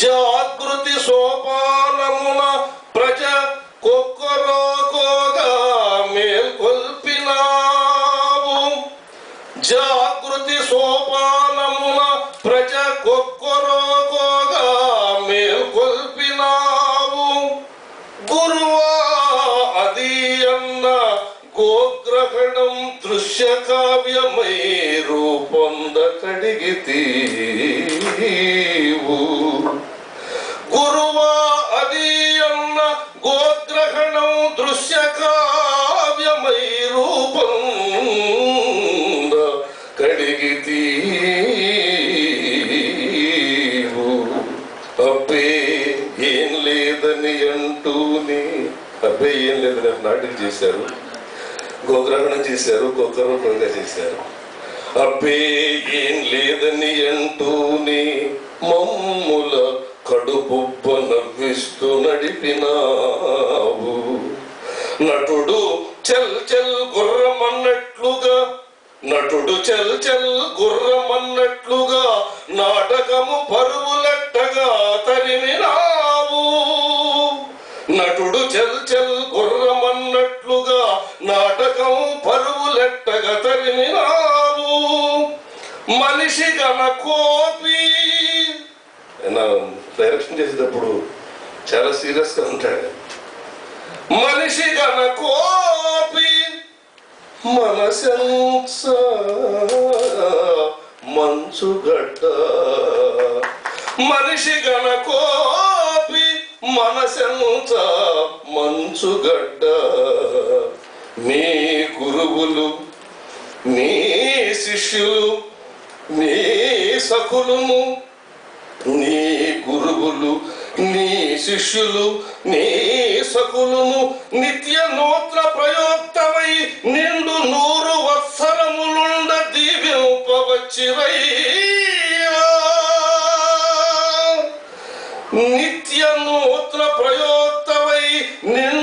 జాగృతి సోపానమున ప్రజ కొక్కరోకోగా మేల్కొల్పినావు. జాగృతి సోపానమున ప్రజ కొక్కరోకోగా మేల్కొల్పినావు. గురువా అది అన్న గోగ్రహణం దృశ్య కావ్యమై రూపొంద గోగ్రహణం దృశ్య కావ్యమై రూపొంద కడిగితీవు అబ్బే ఏం లేదని అంటూనే అబ్బే ఏం లేదని నాటికి చేశారు. గోగ్రహణం చేశారు గోగ్రహణంగా చేశారు. అబ్బే ఏం లేదని అంటూనే మమ్ములా కడుపుబ్బ నవ్విస్తూ నడిపినావు. నటుడు చెల్ చెల్ గుర్రమన్నట్లుగా నటుడు చెల్ చెల్ గుర్రమన్నట్లుగా నాటకము పరువులెట్టగా తరిమినావు. నటుడు చెల్ చెల్ గుర్రమన్నట్లుగా నాటకము పరువులెట్టగా తరిమినావు. మనిషి గన కోపి డైరెక్షన్ చేసేటప్పుడు చాలా సీరియస్గా ఉంటాడు. మనిషి గన కోపి మంచు మంచుగడ్డ మనిషి గన కోపి మనసెంస మంచుగడ్డ నీ గురువులు నీ శిష్యులు నీ సకులుము నీ గురువులు నీ శిష్యులు నీ సకులుము నిత్య నూత్ర ప్రయోక్తమై నిండు నూరు వత్సరములుండ దీవింపవచ్చివై నిత్య నూత్ర ప్రయోక్తమై నిండు